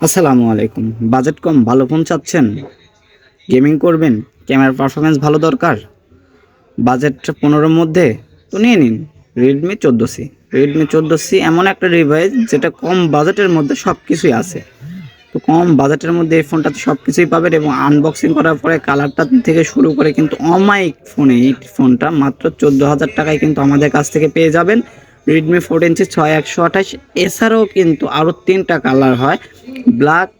আসসালামু আলাইকুম। বাজেট কম, ভালো ফোন চাচ্ছেন? গেমিং করবেন? ক্যামেরার পারফরমেন্স ভালো দরকার? বাজেট পনেরোর মধ্যে? তো নিয়ে নিন। রেডমি চোদ্দ সি রেডমি চোদ্দ সি এমন একটা ডিভাইস যেটা কম বাজেটের মধ্যে সব কিছুই আছে। তো কম বাজেটের মধ্যে এই ফোনটাতে সব কিছুই পাবেন এবং আনবক্সিং করার পরে কালারটা থেকে শুরু করে কিন্তু অমাইক ফোনে এই ফোনটা মাত্র চোদ্দ হাজার টাকায় কিন্তু আমাদের কাছ থেকে পেয়ে যাবেন। রেডমি ফোর ইঞ্চি ছয় একশো আঠাশ। এছাড়াও কিন্তু আরও তিনটা কালার হয়। Black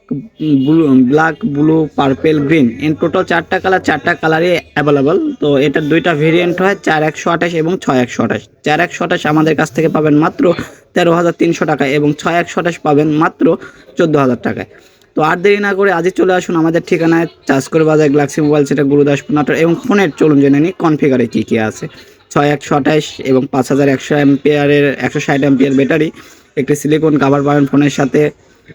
blue black blue purple green in total চারটা কালার চারটা কালারই অ্যাভেলেবল তো এটার দুইটা ভেরিয়েন্ট হয়, চার একশো আঠাশ এবং ছয় একশো আঠাশ। চার একশো আঠাশ আমাদের কাছ থেকে পাবেন মাত্র তেরো হাজার তিনশো টাকায় এবং ছয় একশো আঠাশ পাবেন মাত্র চোদ্দ হাজার টাকায়। তো আর দেরি না করে আজই চলে আসুন আমাদের ঠিকানায় চার্জ করে বাজার, গ্লাক্সি মোবাইল সেটা গুরুদাসপুর নাটোর এবং ফোনের চলুন জেনে নিই, কনফিগারে কী কী আছে। ছয় একশো আঠাশ এবং পাঁচ হাজার একশো অ্যাম্পিয়ারের একশো ষাট অ্যাম্পিয়ার ব্যাটারি একটি সিলিকন কাভার পাবেন ফোনের সাথে।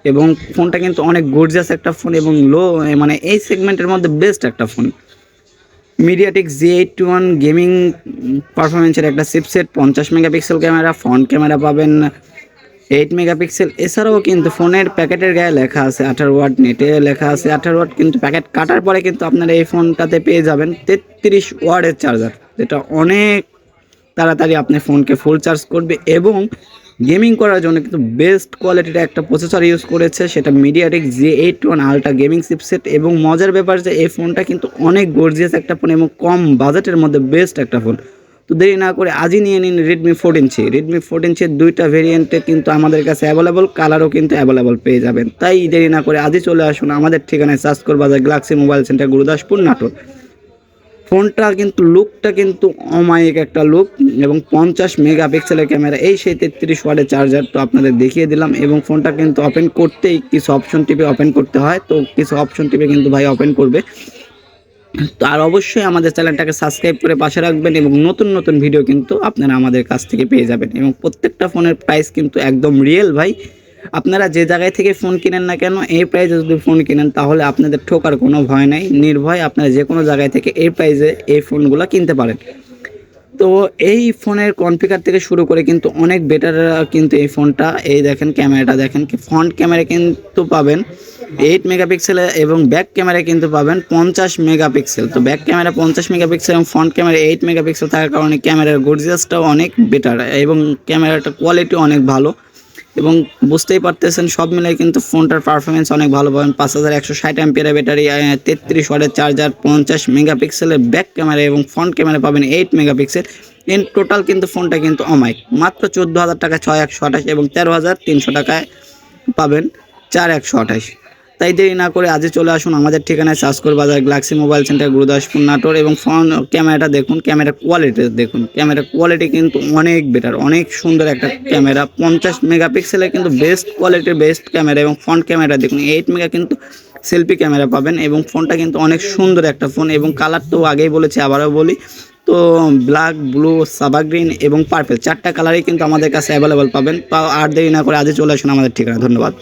এবং ফোনটা কিন্তু অনেক গর্জিয়াস একটা ফোন এবং লো মানে এই সেগমেন্টের মধ্যে বেস্ট একটা phone. MediaTek G eight two one gaming পারফরমেন্সের একটা চিপসেট পঞ্চাশ মেগাপিক্সেল ক্যামেরা ফ্রন্ট ক্যামেরা পাবেন এইট মেগাপিক্সেল এছাড়াও কিন্তু ফোনের প্যাকেটের গায়ে লেখা আছে আঠারো ওয়াট নেটে লেখা আছে। আঠারো ওয়াট কিন্তু প্যাকেট কাটার পরে কিন্তু আপনারা এই ফোনটাতে পেয়ে যাবেন তেত্রিশ ওয়ার্ডের চার্জার যেটা অনেক তাড়াতাড়ি আপনার ফোনকে ফুল চার্জ করবে এবং গেমিং করার জন্য কিন্তু বেস্ট কোয়ালিটির একটা প্রসেসর ইউজ করেছে, সেটা MediaTek G eight one ultra gaming chipset এবং মজার ব্যাপার যে এই ফোনটা কিন্তু অনেক গর্জিয়াস একটা ফোন এবং কম বাজেটের মধ্যে বেস্ট একটা ফোন। তো দেরি না করে আজই নিয়ে নিন Redmi four inch Redmi four ইঞ্চির দুইটা ভেরিয়েন্টে কিন্তু আমাদের কাছে অ্যাভেলেবল কালারও কিন্তু অ্যাভেলেবল পেয়ে যাবেন। তাই দেরি না করে আজই চলে আসুন আমাদের ঠিকানায় সার্চ যায় Galaxy mobile centre Gurudaspur Natore ফোনটা কিন্তু লুকটা কিন্তু অমায়িক একটা লুক এবং পঞ্চাশ মেগাপিক্সেলের ক্যামেরা এই সেই তেত্রিশ ওয়ার্ডের চার্জার তো আপনাদের দেখিয়ে দিলাম এবং ফোনটা কিন্তু ওপেন করতেই কিছু অপশন টিপে ওপেন করতে হয়, তো কিছু অপশন টিপে কিন্তু ভাই ওপেন করবে। তো আর অবশ্যই আমাদের চ্যানেলটাকে সাবস্ক্রাইব করে পাশে রাখবেন এবং নতুন নতুন ভিডিও কিন্তু আপনারা আমাদের কাছ থেকে পেয়ে যাবেন এবং প্রত্যেকটা ফোনের প্রাইস কিন্তু একদম রিয়েল ভাই। আপনারা যে জায়গায় থেকে ফোন কিনেন না কেন, এই প্রাইসে যদি ফোন কিনেন, তাহলে আপনাদের ঠোকার কোনো ভয় নাই। নির্ভয় আপনারা যে কোনো জায়গায় থেকে এই প্রাইসে এই ফোনগুলো কিনতে পারেন। তো এই ফোনের কনফিগার থেকে শুরু করে কিন্তু অনেক বেটার কিন্তু এই ফোনটা এই দেখেন ক্যামেরাটা দেখেন কি ফ্রন্ট ক্যামেরা কিন্তু পাবেন এইট মেগাপিক্সেল এবং ব্যাক ক্যামেরা কিন্তু পাবেন পঞ্চাশ মেগাপিক্সেল তো ব্যাক ক্যামেরা পঞ্চাশ মেগাপিক্সেল এবং ফ্রন্ট ক্যামেরা এইট মেগাপিক্সেল থাকার কারণে ক্যামেরার গর্জিয়াসটাও অনেক বেটার এবং ক্যামেরাটা কোয়ালিটি অনেক ভালো। এবং বুঝতেই পারতেছেন, সব মিলে কিন্তু ফোনটার পারফরমেন্স অনেক ভালো। পাবেন পাঁচ হাজার একশো ষাট অ্যাম্পিয়ার ব্যাটারি তেত্রিশ ওয়াটের চার্জার পঞ্চাশ মেগাপিক্সেলের ব্যাক ক্যামেরা এবং ফ্রন্ট ক্যামেরা পাবেন এইট মেগাপিক্সেল ইন টোটাল কিন্তু ফোনটা কিন্তু অমাইক মাত্র চোদ্দ হাজার টাকা ছয় একশো আঠাশ এবং তেরো হাজার তিনশো টাকায় পাবেন চার একশো আঠাশ। তাই দেরি না করে আজই চলে আসুন আমাদের ঠিকানায় চাষকর বাজার Galaxy mobile centre Gurudaspur Natore এবং ফোন ক্যামেরাটা দেখুন ক্যামেরা কোয়ালিটি দেখুন। ক্যামেরা কোয়ালিটি কিন্তু অনেক বেটার অনেক সুন্দর একটা ক্যামেরা পঞ্চাশ মেগাপিক্সেলের কিন্তু বেস্ট কোয়ালিটির বেস্ট ক্যামেরা এবং ফ্রন্ট ক্যামেরা দেখুন। এইট মেগা কিন্তু সেলফি ক্যামেরা পাবেন এবং ফোনটা কিন্তু অনেক সুন্দর একটা ফোন এবং কালার তো আগেই বলেছি, আবারও বলি। তো ব্ল্যাক ব্লু সাবা গ্রিন এবং পার্পেল চারটা কালারই কিন্তু আমাদের কাছে অ্যাভেলেবল পাবেন। আর দেরি না করে আজই চলে আসুন আমাদের ঠিকানা ধন্যবাদ।